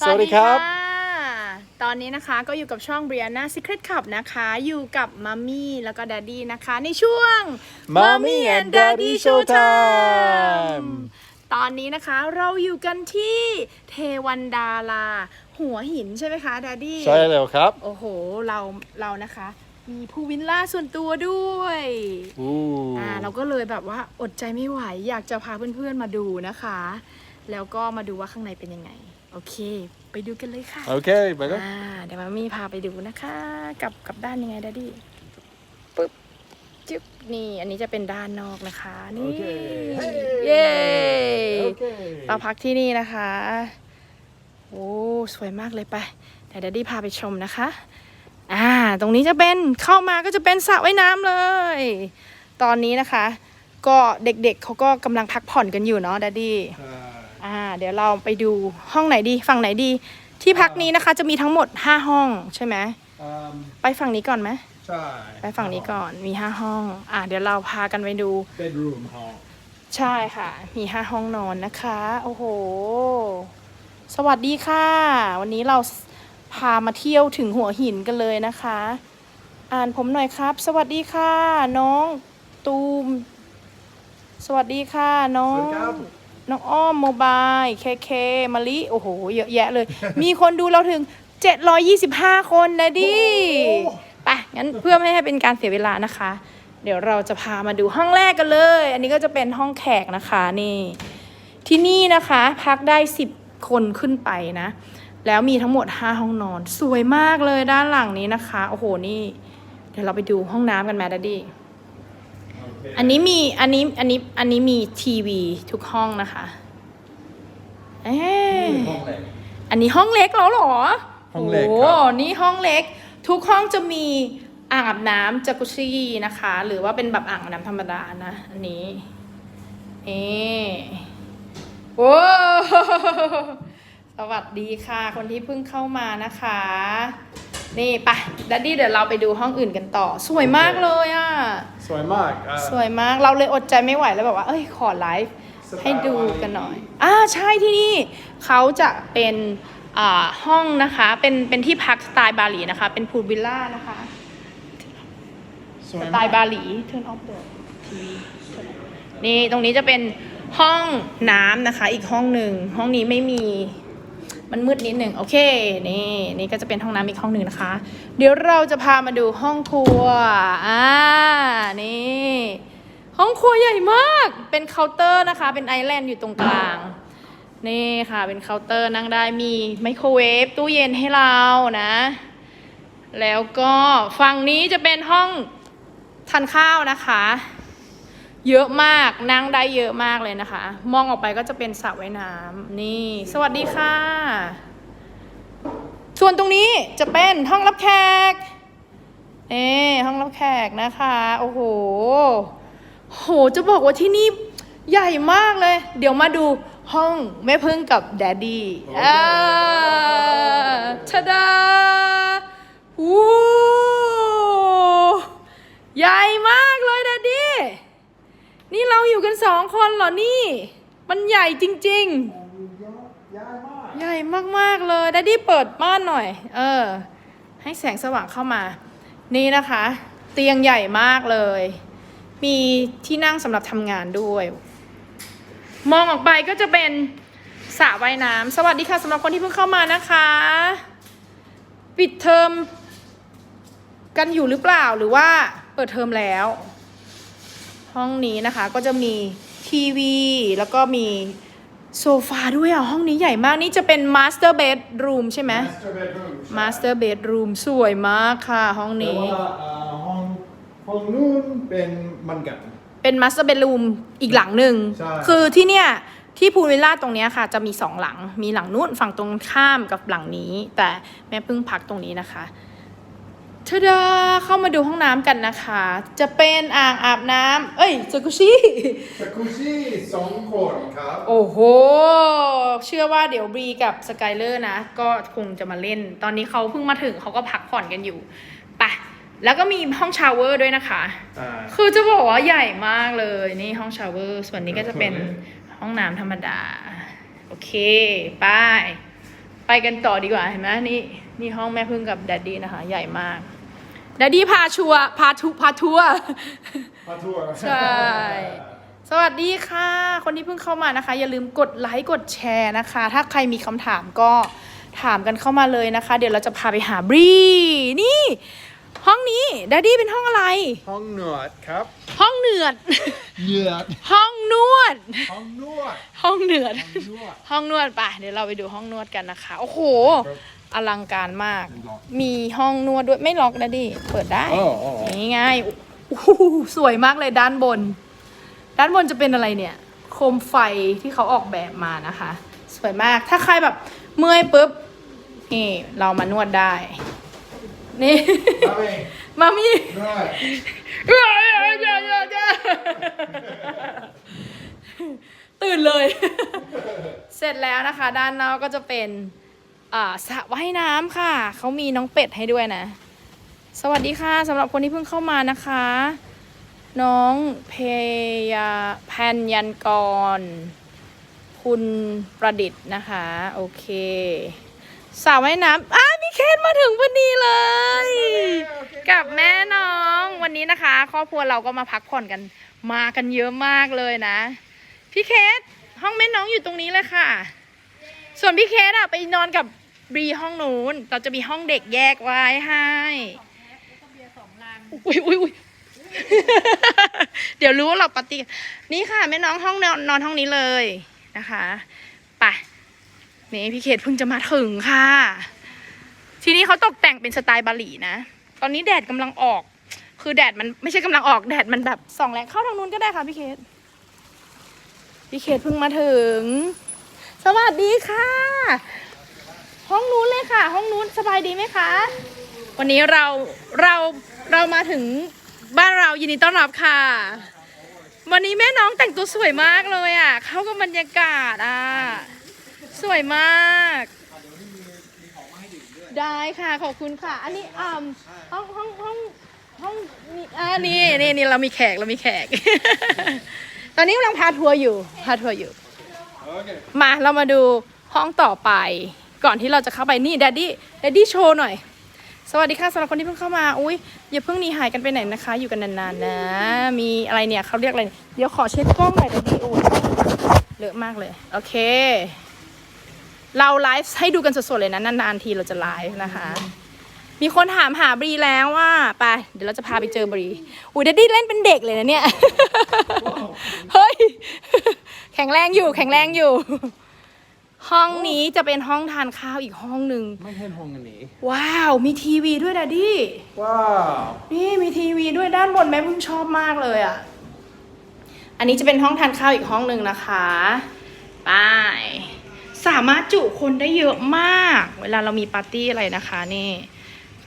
สวัสดีครับสวัสดีค่ะตอนนี้นะคะก็อยู่กับช่อง Brianna Secret Club นะคะ อยู่กับมัมมี่แล้วก็ d ดดดี้นะคะ ในช่วง Mommy and Daddy Showtime ตอนนี้นะคะเราอยู่กันที่เทวันดารา หัวหินใช่ไหมคะดดดี้ใช่แล้วครับ โอ้โห เราเรานะคะ มีพูลวิลล่าส่วนตัวด้วยอู้อ่าเราก็เลยแบบว่าอดใจไม่ไหว อยากจะพาเพื่อนๆมาดูนะคะ แล้วก็มาดูว่าข้างในเป็นยังไงโอ เค ไปดูกันเลยค่ะโอเคไปกันอ่าเดี๋ยวมามีพาไปดูนะคะ กลับกลับด้านยังไงดัดดี้ปึ๊บจึ๊บนี่อันนี้จะเป็นด้านนอกนะคะ นี่ เย้โอเคเราพักที่นี่นะคะโอ้สวยมากเลยไปเดี๋ยวดัดดี้พาไปชมนะคะ อ่า ตรงนี้จะเป็นเข้ามาก็จะเป็นสระว่ายน้ำเลย ตอนนี้นะคะ ก็เด็กๆเขาก็กำลังพักผ่อนกันอยู่เนาะดัดดี้อ่าอ่า เดี๋ยวเราไปดูห้องไหนดี ฝั่งไหนดี ที่พักนี้นะคะจะมีทั้งหมด 5 ห้องใช่ไหมอืมไปฝั่งนี้ก่อนไหมใช่ไปฝั่งนี้ก่อนมี 5 ห้อง อ่าเดี๋ยวเราพากันไปดู bedroom hall ใช่ค่ะ มี 5 ห้องนอนนะคะ โอ้โห สวัสดีค่ะ วันนี้เราพามาเที่ยวถึงหัวหินกันเลยนะคะ อ่านผมหน่อยครับ สวัสดีค่ะ น้องตูม สวัสดีค่ะ น้อสวังสดีครับ น้องอ้อมโมบายเคเคมาลิ โอ้โห เยอะแยะเลย มีคนดูเราถึง 725 คนนะดิโอ้ไปงั้นเพื่อไม่ให้เป็นการเสียเวลานะคะ เดี๋ยวเราจะพามาดูห้องแรกกันเลย อันนี้ก็จะเป็นห้องแขกนะคะนี่ ที่นี่นะคะ พักได้ 10 คนขึ้นไปนะ แล้วมีทั้งหมด 5 ห้องนอน สวยมากเลยด้านหลังนี้นะคะ โอ้โหนี่ เดี๋ยวเราไปดูห้องน้ำกันแมดัดดี้โอเคอันนี้มีอันนี้อันนี้อันนี้มีทีวีทุกห้องนะคะเอ๊ะห้องแรกอันนี้ห้องเล็กแล้วเหรอห้องเล็กโอ้ครับนี่ห้องเล็ก ทุกห้องจะมีอ่างอาบน้ำจากุซี่นะคะ หรือว่าเป็นแบบอ่างอาบน้ำธรรมดานะอันนี้เอ๊ะโอ้สวัสดีค่ะ คนที่เพิ่งเข้ามานะคะ นี่ไปดัดดี้เดี๋ยวเราไปดูห้องอื่นกันต่อ สวยมากเลยอะ สวยมากอ่าสวยมากเราเลยอดใจไม่ไหวแล้วแบบว่า เอ้ยขอไลฟ์สไตล์ให้ดูกันหน่อย อ่าใช่ที่นี่เขาจะเป็นอ่าห้องนะคะ เป็นเป็นที่พักสไตล์บาหลีนะคะ เป็นพูลวิลล่านะคะสสวยไตมากล์บาหลี turn off the TV นี่ตรงนี้จะเป็นห้องน้ำนะคะ อีกห้องหนึ่งห้องนี้ไม่มี มันมืดนิดหนึ่งโอเค นี่นี่ก็จะเป็นห้องน้ำอีกห้องหนึ่งนะคะ เดี๋ยวเราจะพามาดูห้องครัวอ่านี่ห้องครัวใหญ่มาก เป็นเคาน์เตอร์นะคะ เป็นไอแลนด์อยู่ตรงกลาง นี่ค่ะ เป็นเคาน์เตอร์นั่งได้มีไมโครเวฟตู้เย็นให้เรานะ แล้วก็ฝั่งนี้จะเป็นห้องทานข้าวนะคะ เยอะมากนั่งได้เยอะมากเลยนะคะ มองออกไปก็จะเป็นสระว่ายน้ำนี่ สวัสดีค่ะ ส่วนตรงนี้จะเป็นห้องรับแขกเอ่ห้องรับแขกนะคะ โอ้โหโหจะบอกว่าที่นี่ใหญ่มากเลย เดี๋ยวมาดูห้องแม่พึ่งกับแดดดี้อ่าชะดาวู้ใหญ่มากเลยแดดดี้ นี่เราอยู่กันสองคนเหรอนี่ มันใหญ่จริงๆย้ายมากใหญ่มากๆเลยดัดดี้เปิดม่านหน่อย เออ ให้แสงสว่างเข้ามา นี่นะคะ เตียงใหญ่มากเลย มีที่นั่งสำหรับทำงานด้วย มองออกไปก็จะเป็นสระว่ายน้ำสวัสดีค่ะสำหรับคนที่เพิ่งเข้ามานะคะ ปิดเทอมกันอยู่หรือเปล่าหรือว่าเปิดเทอมแล้ว ห้องนี้นะคะก็จะมีทีวี แล้วก็มีโซฟาด้วยอะ ห้องนี้ใหญ่มากนี่จะเป็น master bedroom ใช่ไหม master bedroom ใช่ master bedroom สวยมากค่ะ ห้องแต่นี้ ว่าอ่าห้องห้องนู้นเป็นมันกัน เป็น master bedroom อีกหลังหนึ่ง ใช่ คือที่เนี่ย ที่พูลวิลล่าตรงเนี้ยค่ะ จะมีสองหลัง มีหลังนู้นฝั่งตรงข้ามกับหลังนี้ แต่แม่เพิ่งพักตรงนี้นะคะ ทดาเข้ามาดูห้องน้ำกันนะคะ จะเป็นอ่างอาบน้ำเอ้ยจักุชี่จักรุซี่สองคนครับ โอ้โห เชื่อว่าเดี๋ยวบรีกับสกายเลอร์นะ ก็คงจะมาเล่น ตอนนี้เขาเพิ่งมาถึงเขาก็พักผ่อนกันอยู่ไปแล้วก็มีห้องชาวเวอร์ด้วยนะคะ คือจะบอกว่าใหญ่มากเลยนี่ห้องชาวเวอร์ ส่วนนี้ก็จะเป็นห้องน้ำธรรมดา โอเคไปไปกันต่อดีกว่าเห็นไหมนี่นี่ห้องแม่พึ่งกับแดดดี้นะคะ ใหญ่มาก ดดดี้พาชัวร์พาทุพาทัวร์มาทัวร์ใช่ สวัสดีค่ะ คนที่เพิ่งเข้ามานะคะ อย่าลืมกดไลค์กดแชร์นะคะ ถ้าใครมีคำถามก็ถามกันเข้ามาเลยนะคะ เดี๋ยวเราจะพาไปหาบรีนี่ ห้องนี้ดดดี้เป็นห้องอะไร ห้องหนวดครับ ห้องเหนือด เหยือดห้องนวด ห้องนวดห้องเหนือด ห้องนวด ห้องนวดไปเดี๋ยวเราไปดูห้องนวดกันนะคะ โอ้โห อลังการมาก มีห้องนวดด้วยไม่ล็อกนะดิ เปิดได้อ๋ออ๋ออ๋อนี่ไงโอ้โหสวยมากเลยด้านบน ด้านบนจะเป็นอะไรเนี่ย โคมไฟที่เขาออกแบบมานะคะ สวยมาก ถ้าใครแบบเมื่อยปุ๊บ นี่ เรามานวดได้ นี่ มาเองมามีนวดเอ้ยเอ้ยเอ้ยเอ้ยเอ้ยตื่นเลย เสร็จแล้วนะคะ ด้านนอกก็จะเป็นอ่า สระว่ายน้ำค่ะ เขามีน้องเป็ดให้ด้วยนะ สวัสดีค่ะสำหรับคนที่เพิ่งเข้ามานะคะ น้องเพยาแพนยันกร คุณประดิษฐ์นะคะ โอเคสระว่ายน้ำอ้าพี่เคนมาถึงพอดีเลย กับแม่น้องวันนี้นะคะ ครอบครัวเราก็มาพักผ่อนกัน มากันเยอะมากเลยนะ พี่เคสห้องแม่น้องอยู่ตรงนี้เลยค่ะ ส่วนพี่เคสอะไปนอนกับบีห้องนู้น เราจะมีห้องเด็กแยกไว้ให้อุ้ยอุ้ยอุ้ยเดี๋ยวรู้ว่าเราปาร์ตี้กันนี่ค่ะแม่น้องห้องนอนนอนห้องนี้เลยนะคะไปนี่พี่เคสเพิ่งจะมาถึงค่ะ ทีนี้เขาตกแต่งเป็นสไตล์บาหลีนะ ตอนนี้แดดกำลังออก คือแดดมันไม่ใช่กำลังออกแดดมันแบบส่องแรงเข้าทางนู้นก็ได้ค่ะพี่เคสพี่เคสเพิ่งมาถึง วัสดีค่ะ ห้องนู้นเลยค่ะ ห้องนู้นสบายดีไหมคะ วันนี้เราเราเรามาถึงบ้านเรายินดีต้อนรับค่ะ วันนี้แม่น้องแต่งตัวสวยมากเลยอะ เข้ากับบรรยากาศอะ สวยมาก ได้ค่ะขอบคุณค่ะ อันนี้อ่าห้องห้องห้องห้องนี่อ่านี่นี่นี่เรามีแขกเรามีแขก ตอนนี้กำลังพาทัวร์อยู่ พาทัวร์อยู่ มาเรามาดูห้องต่อไป ก่อนที่เราจะเข้าไปนี่แดดดี้แดดดี้โชว์หน่อย สวัสดีค่ะสำหรับคนที่เพิ่งเข้ามาอุ้ยอย่าเพิ่งหนีหายกันไปไหนนะคะ อยู่กันนานๆนะ มีอะไรเนี่ยเขาเรียกอะไรเดี๋ยวขอเช็ดกล้องหน่อยแดดดี้โอ้ยเลอะมากเลยโอเค เราไลฟ์ให้ดูกันสดๆเลยนะนานๆทีเราจะไลฟ์นะคะ มีคนถามหาบรีแล้วว่าไปเดี๋ยวเราจะพาไปเจอบรีอุ้ยแดดดี้เล่นเป็นเด็กเลยนะเนี่ย เฮ้ย แข็งแรงอยู่ แข็งแรงอยู่ ห้องนี้จะเป็นห้องทานข้าวอีกห้องหนึ่งไม่ใช่ห้องอันนี้ ว้าว มีทีวีด้วยดัดดี้ ว้าว นี่มีทีวีด้วยด้านบนแม่เพิ่งชอบมากเลยอะ อันนี้จะเป็นห้องทานข้าวอีกห้องหนึ่งนะคะไปสามารถจุคนได้เยอะมาก เวลาเรามีปาร์ตี้อะไรนะคะนี่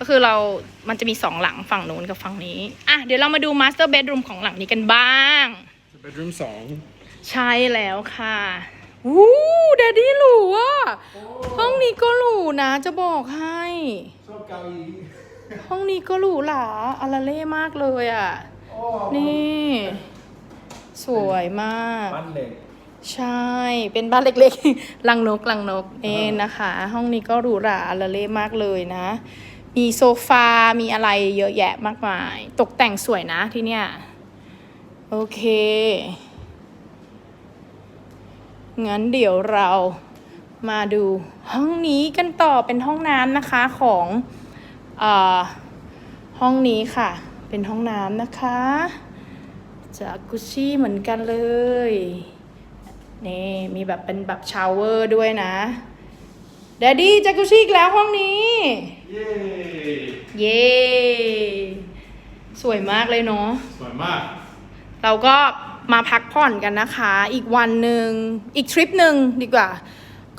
ก็คือเรามันจะมีสองหลังฝั่งนู้นกับฝั่งนี้ อะ เดี๋ยวเรามาดูมาสเตอร์เบดรูมของหลังนี้กันบ้าง เบดรูมสองใช่แล้วค่ะวู้แดดดี้หรูอะห้องนี้ก็หรูนะจะบอกให้ ชอบเกาหลีห้องนี้ก็หรูหราอาราเล่มากเลยอะโอ้นี่ สวยมาก บ้านเหล็ก ใช่ เป็นบ้านเล็กๆลังนกลังนกเองนะคะ ห้องนี้ก็หรูหราอาราเล่มากเลยนะ มีโซฟา มีอะไรเยอะแยะมากมาย ตกแต่งสวยนะที่เนี่ย โอเค งั้นเดี๋ยวเรามาดูห้องนี้กันต่อเป็นห้องน้ำนะคะของออห้องนี้ค่ะ เป็นห้องน้ำนะคะจากกุชชี่เหมือนกันเลยนี่มีแบบเป็นแบบชาวเวอร์ด้วยนะแดดดี้จากกุชชี่อีกแล้วห้องนี้ เย้เย้สวยมากเลยเนาะสวยมาก เราก็มาพักผ่อนกันนะคะ อีกวันหนึ่งอีกทริปหนึ่งดีกว่า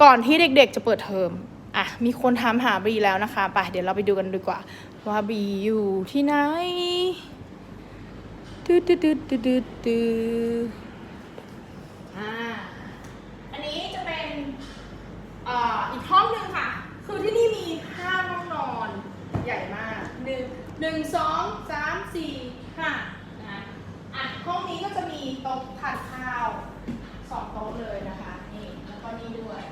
ก่อนที่เด็กๆจะเปิดเทอมอะมีคนถามหาบรีแล้วนะคะไปเดี๋ยวเราไปดูกันดีกว่า ว่าบรีอยู่ที่ไหนดูดูดูดูดูดูอ่าอันนี้จะเป็นเอ่ออีกห้องหนึ่งค่ะ คือที่นี่มีห้าห้องนอน ใหญ่มากหนึ่งหนึ่งสองสามสี่ห้านะคะอะห้องนี้ก็จะมีโต๊ะทานข้าวสองโต๊ะเลยนะคะนี่แล้วก็นี่ด้วย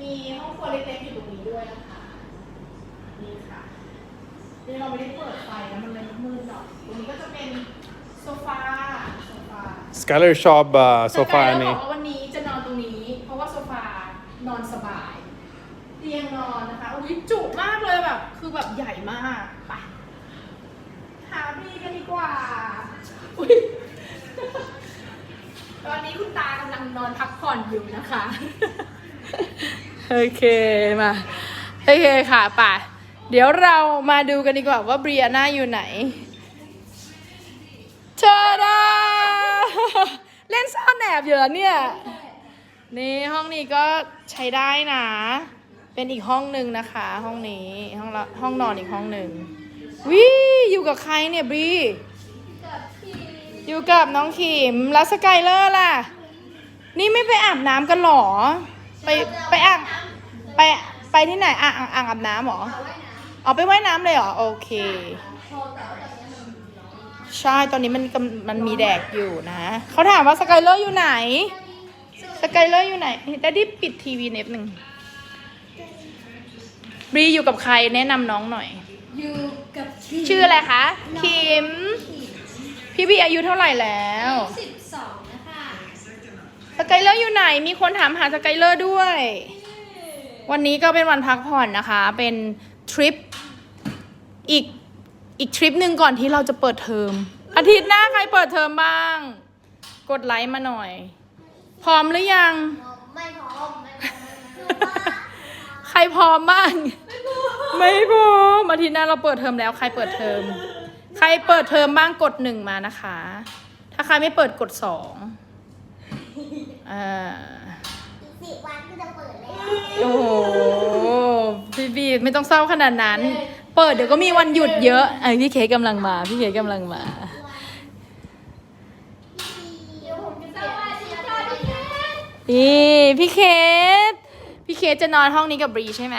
มีห้องครัวเล็กๆอยู่ตรงนี้ด้วยนะคะนี่ค่ะนี่เราไม่ได้เปิดไฟนะมันเลยมืดหน่อยตรงนี้ก็จะเป็นโซฟาโซฟา Skylar ชอบอ่าโซฟาแต่อันไกด์นี้เราบอกว่า ใหญ่มากไปหาพี่กันดีกว่าอุ๊ยตอนนี้คุณตากำลังนอนพักผ่อนอยู่นะคะ โอเคมา โอเคค่ะป่ะ เดี๋ยวเรามาดูกันดีกว่าว่าเบรียนาอยู่ไหนเชอดาเล่นซ่อนแอบอยู่แล้วเนี่ย นี่ห้องนี้ก็ใช้ได้นะ เป็นอีกห้องหนึ่งนะคะ ห้องนี้ห้องละห้องนอนอีกห้องหนึ่งวิอยู่กับใครเนี่ยบรีอยู่กับน้องขิมแล้วสกายเลอร์ล่ะ นี่ไม่ไปอาบน้ำกันหรอ ไปไปอ่างไปไปที่ไหนอ่างอ่างอาบน้ำหรอเอาไปว่ายน้ำเลยเหรอ โอเคใช่ตอนนี้มันมันมีแดดอยู่นะเขาถามว่าสกายเลอร์อยู่ไหน สกายเลอร์อยู่ไหนแต่ที่ปิดทีวีเนิดหนึ่ง บรีอยู่กับใครแนะนำน้องหน่อย อยู่กับทีมชื่ออะไรคะ คิม พี่บีอายุเท่าไหร่แล้วสิบสองนะคะสกายเลอร์อยู่ไหน มีคนถามหาสกายเลอร์ด้วย วันนี้ก็เป็นวันพักผ่อนนะคะ เป็นทริปอีกอีกทริปหนึ่งก่อนที่เราจะเปิดเทอม อาทิตย์หน้าใครเปิดเทอมบ้าง กดไลค์มาหน่อย พร้อมหรือยัง ไม่พร้อมไม่พ ร้อมใครพร้อมบ้างไม่พร้อมอาทิตย์หน้าเราเปิดเทอมแล้ว ใครเปิดเทอม ใครเปิดเทอมบ้างกดหนึ่งมานะคะ ถ้าใครไม่เปิดกดสองอ่าอีกสิบวันก็จะเปิดแล้วโอ้โหพี่บีไม่ต้องเศร้าขนาดนั้น เปิดเดี๋ยวก็มีวันหยุดเยอะไอยพี่เคกกำลังมา พี่เคกกำลังมา เดี๋ยวผมจะสวัสดีค่ะพี่แคทนี่พี่เคส พี่เคสจะนอนห้องนี้กับบรีใช่ไหม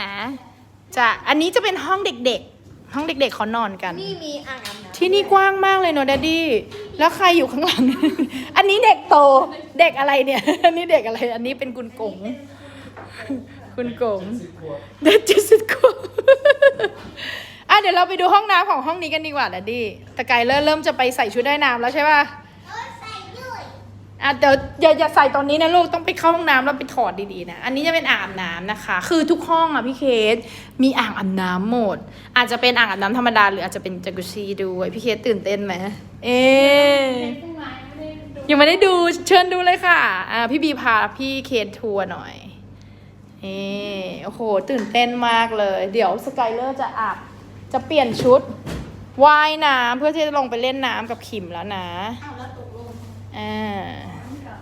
จะอันนี้จะเป็นห้องเด็กๆ ห้องเด็กๆเขานอนกัน นี่มีอ่างอาบน้ำที่นี่กว้างมากเลยเนอะดดดี้ แล้วใครอยู่ข้างหลัง อันนี้เด็กโต เด็กอะไรเนี่ย อันนี้เด็กอะไร อันนี้เป็นกุนกงกุนกงสิบขวบเด็กเจ็ดสิบขวบอะเดี๋ยวเราไปดูห้องน้ำของห้องนี้กันดีกว่าดดดี้แต่ไกายเริ่มเริ่มจะไปใส่ชุดได้น้ำแล้วใช่ป่ะเออใส่ด้วย อะเดี๋ยวอย่าอย่าใส่ตอนนี้นะลูกต้องไปเข้าห้องน้ำแล้วไปถอดดีๆนะ อันนี้จะเป็นอ่างอาบน้ำนะคะ คือทุกห้องอะพี่เคสมีอ่างอาบน้ำหมด อาจจะเป็นอ่างอาบน้ำธรรมดาหรืออาจจะเป็นจักรุซีด้วยพี่เคสตื่นเต้นไหมเอ๊ะพรุ่งนี้ไม่ได้ดูยังไม่ได้ดูเชิญดูเลยค่ะอ่าพี่บีพาพี่เคสทัวร์หน่อยเอ๊ะโอ้โหตื่นเต้นมากเลย เดี๋ยวสกายเลอร์จะอาบจะเปลี่ยนชุดว่ายน้ำเพื่อที่จะลงไปเล่นน้ำกับขิมแล้วนะเอาแล้วตกลงอ่า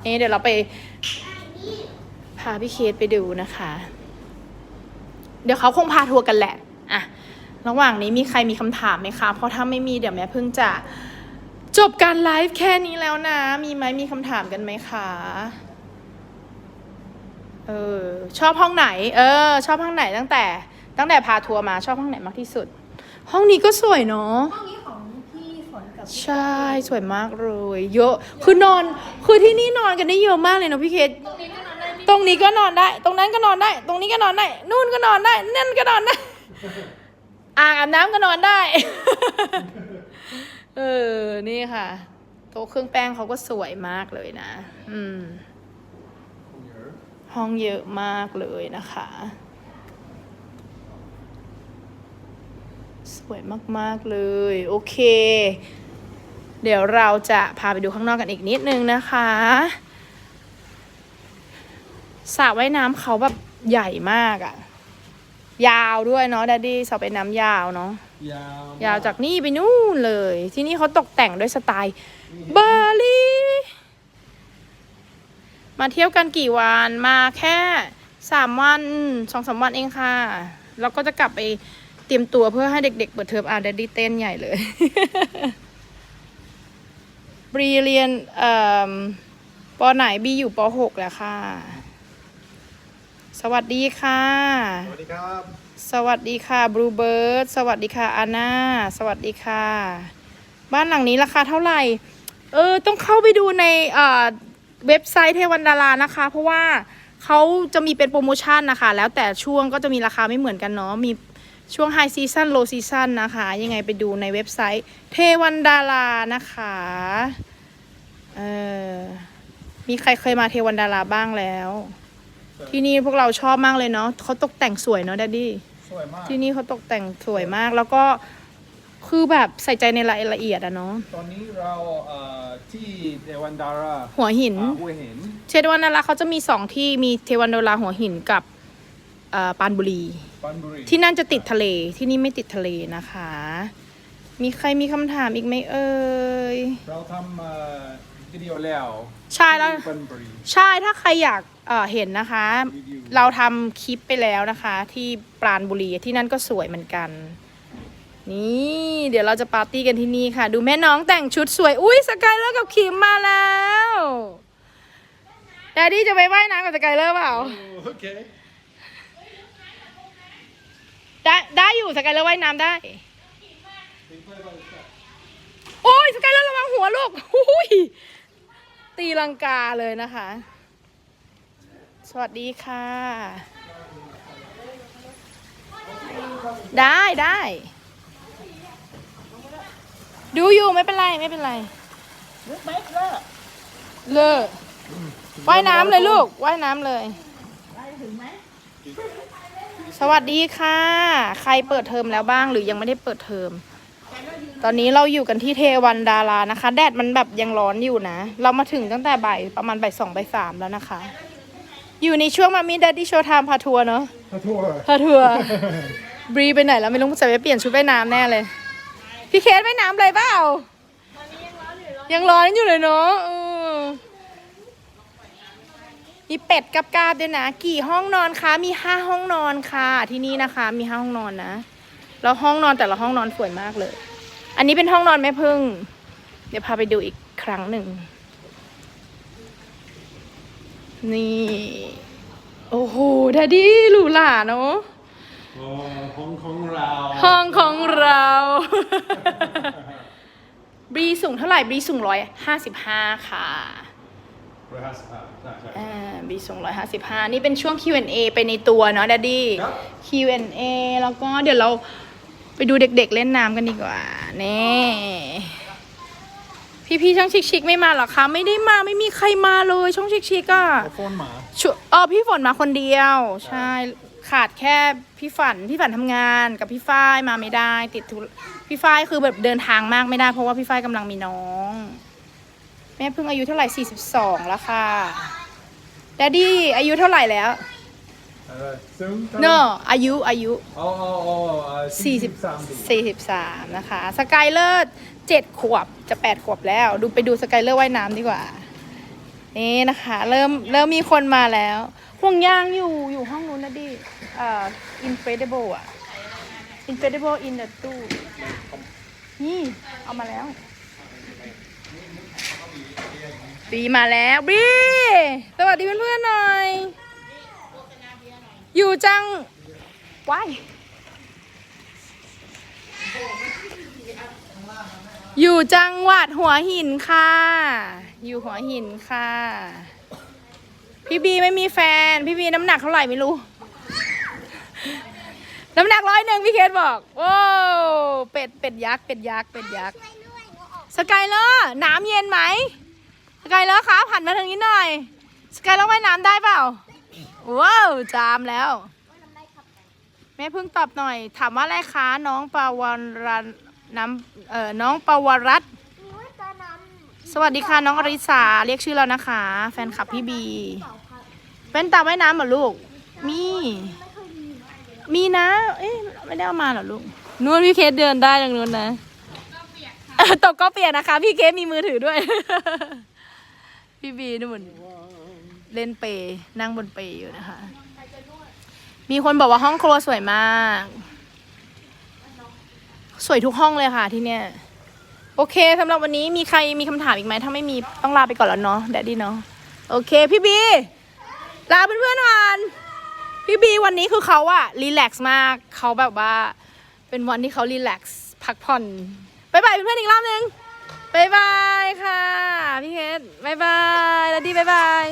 นี่เดี๋ยวเราไปพาพี่เคสไปดูนะคะ เดี๋ยวเขาคงพาทัวร์กันแหละอะระหว่างนี้มีใครมีคำถามไหมคะ เพราะถ้าไม่มีเดี๋ยวแม่เพิ่งจะจบการไลฟ์แค่นี้แล้วนะ มีไหมมีคำถามกันไหมคะ เออ ชอบห้องไหน เออ ชอบห้องไหนตั้งแต่ ตั้งแต่พาทัวร์มาชอบห้องไหนมากที่สุด ห้องนี้ก็สวยเนาะห้องนี้ของพี่ฝนกับพี่ ใช่สวยมากเลย เยอะคือนอนคือที่นี่นอนกันได้เยอะมากเลยเนะพี่เคสตรงนี้ก็นอนได้ ตรงนั้นก็นอนได้ ตรงนี้ก็นอนได้ นู่นก็นอนได้นั่นก็นอนได้ อ่างอาบน้ำก็นอนได้ เออนี่ค่ะ โต๊ะเครื่องแป้งเขาก็สวยมากเลยนะ อืม ห้องเยอะมากเลยนะคะ สวยมาก ๆ เลย โอเค เดี๋ยวเราจะพาไปดูข้างนอกกันอีกนิดนึงนะคะสระว่ายน้ำเขาแบบใหญ่มากอะยาวด้วยเนาะดัดดี้สระว่ายน้ำยาวเนาะยาวยาวจากนี่ไปนู่นเลย ที่นี่เขาตกแต่งด้วยสไตล์บาหลีมาเที่ยวกันกี่วันมาแค่สามวันสองสามวันเองค่ะ แล้วก็จะกลับไปเตรียมตัวเพื่อให้เด็กๆเปิดเทอมอ่าดดดี้เต้นใหญ่เลยบ รีเรียนเอ่อปไหนบีอยู่ปหกแล้วค่ะ สวัสดีค่ะ สวัสดีครับ สวัสดีค่ะบลูเบิร์ดสวัสดีค่ะอาน่าสวัสดีค่ะ บ้านหลังนี้ราคาเท่าไหร่ เออต้องเข้าไปดูในเอ่อเว็บไซต์เทวันดารานะคะ เพราะว่าเขาจะมีเป็นโปรโมชั่นนะคะ แล้วแต่ช่วงก็จะมีราคาไม่เหมือนกันเนาะมี ช่วงไฮซีซั o นโลซีซั o นนะคะ ยังไงไปดูในเว็บไซต์ เทวันดารานะคะเออมีใครเคยมาเทวันดาราบ้างแล้ว ที่นี่พวกเราชอบมากเลยเนาะเขาตกแต่งสวยเนาะดัดดี้สวยมากที่นี่เขาตกแต่งสวยมากแล้วก็คือแบบใส่ใจในรายละเอียดอะเนาะ ตอนนี้เราเอ่อที่เดวันดาราหัวหินอ่าหัวหินเทวันดาราเขาจะมีสองที่มีเทวันดาราหัวหินกับเอ่อปรานบุรีปันบุรี ที่นั่นจะติดทะเลที่นี่ไม่ติดทะเลนะคะ มีใครมีคำถามอีกไหมเอ่ยเราทำเอ่อวิดีโอแล้วใช่แล้วที่ปันบุรีใช่ถ้าใครอยากเอ่อเห็นนะคะรีวิวเราทำคลิปไปแล้วนะคะ ที่ปราณบุรีที่นั่นก็สวยเหมือนกัน นี่เดี๋ยวเราจะปาร์ตี้กันที่นี่ค่ะ ดูแม่น้องแต่งชุดสวย อุ้ยสกายเลอร์กับคิมมาแล้วแดดดี้จะไปว่ายน้ำกับสกายเลอร์เปล่าโอเค ได้ได้อยู่สกายเลอร์ว่ายน้ำได้ โอ้ยสกายเลอร์ระวังหัวลูกอุ้ยตีลังกาเลยนะคะ สวัสดีค่ะ ได้ได้ ดูอยู่ไม่เป็นไรไม่เป็นไรเลิกว่ายน้ำเลยลูกว่ายน้ำเลย สวัสดีค่ะ ใครเปิดเทอมแล้วบ้างหรือยังไม่ได้เปิดเทอม ตอนนี้เราอยู่กันที่เทวันดารานะคะ แดดมันแบบยังร้อนอยู่นะ เรามาถึงตั้งแต่บ่ายประมาณบ่ายสองบ่ายสามแล้วนะคะ อยู่ในช่วงมามีดัดดี้โชว์ไทม์พาทัวร์เนาะขอโทษพาทัวร์บรีไปไหนแล้วไม่รู้ใส่ไปเปลี่ยนชุดว่ายน้ำแน่เลย พี่เคสว่ายน้ำอะไรเปล่ายังร้อนอยู่เลยเนาะเออ มีเป็ดกับกาบด้วยนะ กี่ห้องนอนคะมีห้าห้องนอนค่ะ ที่นี่นะคะ มีห้าห้องนอนนะแล้วห้องนอนแต่ละห้องนอนสวยมากเลย อันนี้เป็นห้องนอนแม่พึ่ง เดี๋ยวพาไปดูอีกครั้งหนึ่ง นี่ โอ้โหดดดี้หรูหราเนาะห้องของเรา ห้องของเราบรีสูงเท่าไหร่บรีสูงร้อยห้าสิบห้าค่ะ ร้อยห้าสิบห้าใช่ใช่อ่าบรีสูงร้อยห้าสิบห้านี่เป็นช่วง Q&A ไปในตัวเนาะดัดดี้ ครับ Q&A แล้วก็เดี๋ยวเราไปดูเด็กๆเล่นน้ำกันดีกว่านี่พี่ๆช่องชิกๆไม่มาหรอคะ ไม่ได้มาไม่มีใครมาเลยช่องชิกๆก็เอาโฟนมา ชุเออพี่ฝนมาคนเดียว ใช่ ขาดแค่พี่ฝันพี่ฝันทำงานกับพี่ฝ้ายมาไม่ได้ ติดธุระพี่ฝ้ายคือแบบเดินทางมากไม่ได้ เพราะว่าพี่ฝ้ายกำลังมีน้อง แม่เพิ่งอายุเท่าไหร่ 42 แล้วค่ะดดดี้อายุเท่าไหร่แล้วเออซึ่งเนอะอายุอายุอ๋ออ๋ออ๋อเอ่อสี่สิบสามปี43นะคะ สกายเลอร์เจ็ดขวบจะแปดขวบแล้ว ดูไปดูสกายเลอร์ว่ายน้ำดีกว่า นี่นะคะ เริ่มเริ่มมีคนมาแล้วห่วงยางอยู่อยู่ห้องนู้นนะดิเอ่อ incredible อะ incredible in the ตู้นี่ เอามาแล้ว บีมาแล้วบีสวัสดีเพื่อนๆหน่อย อยู่จังว้ายอยู่จังหวัดหัวหินค่ะ อยู่หัวหินค่ะ พี่บีไม่มีแฟน พี่บีน้ำหนักเท่าไหร่ไม่รู้ น้ำหนักร้อยหนึ่งพี่เคสบอก โอ้เป็ดเป็ดยักษ์เป็ดยักษ์เป็ดยักษ์สกายเลอร์น้ำเย็นไหม เลอร์คะผ่านมาทางนี้หน่อย สกายเลอร์ว่ายน้ำได้เปล่า ว้าว จามแล้ว แม่เพิ่งตอบหน่อย ถามว่าอะไรคะ น้องปาวรันน้ำเอ่อ น้องปาวรัตน์สวัสดีค่ะ น้องอริสา เรียกชื่อแล้วนะคะ แฟนคลับพี่บี เป็นตาว่ายน้ำเหรอลูก มี มีนะ เอ๊ะ ไม่ได้เอามาเหรอลูกนู่นพี่เคสเดินได้ตรงนู้นนะเออตกก็เปียกนะคะ พี่เคสมีมือถือด้วย พี่บีนู่นเล่นเปย์นั่งบนเปย์อยู่นะคะ มีคนบอกว่าห้องครัวสวยมาก สวยทุกห้องเลยค่ะที่เนี่ย โอเคสำหรับวันนี้มีใครมีคำถามอีกไหมถ้าไม่มีต้องลาไปก่อนแล้วเนาะแดดดี้เนาะโอเค พี่บี ลาเพื่อนๆก่อนพี่บีวันนี้คือเขาอะรีแลกซ์มากเขาแบบว่า เป็นวันที่เขารีแลกซ์พักผ่อนบายบายเพื่อนๆอีกรอบนึง บายบายค่ะพี่เคสบายบายดัดดี้บายบาย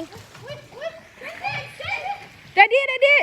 ดัดดี้เดดดี้